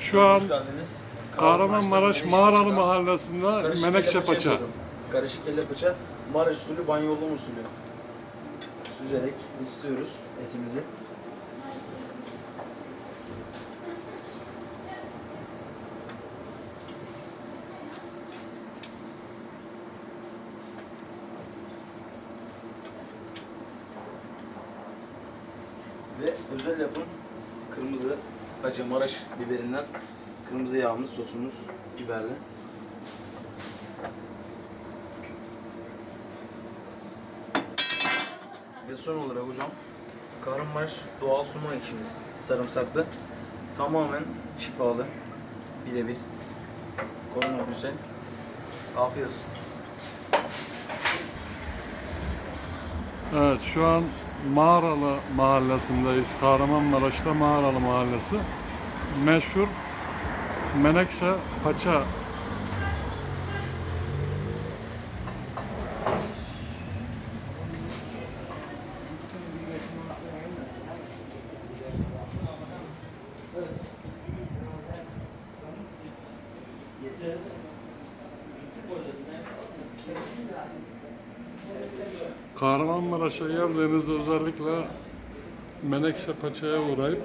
Şu an geldiniz. Kahramanmaraş Mağaralı. Mahallesi'nde Karışık Menekşe kelle Paça. yapıyorum. Karışık kelle paça. Maraş usulü, banyolu usulü. Süzerek ısıtıyoruz etimizi. Ve özel yapım kırmızı acı Maraş biberinden kırmızı yağımız, sosumuz biberli. Ve son olarak hocam Kahramanmaraş doğal suman ekşimiz sarımsaklı. Tamamen şifalı. Birebir. Korona Hüseyin. Afiyet olsun. Evet şu an Mağaralı Mahallesi'ndeyiz. Kahramanmaraş'ta Mağaralı Mahallesi. Meşhur Menekşe Paça Kahramanmaraş'a geldiğinizde özellikle Menekşe Paça'ya uğrayıp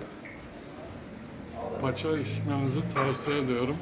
paça içmenizi tavsiye ediyorum.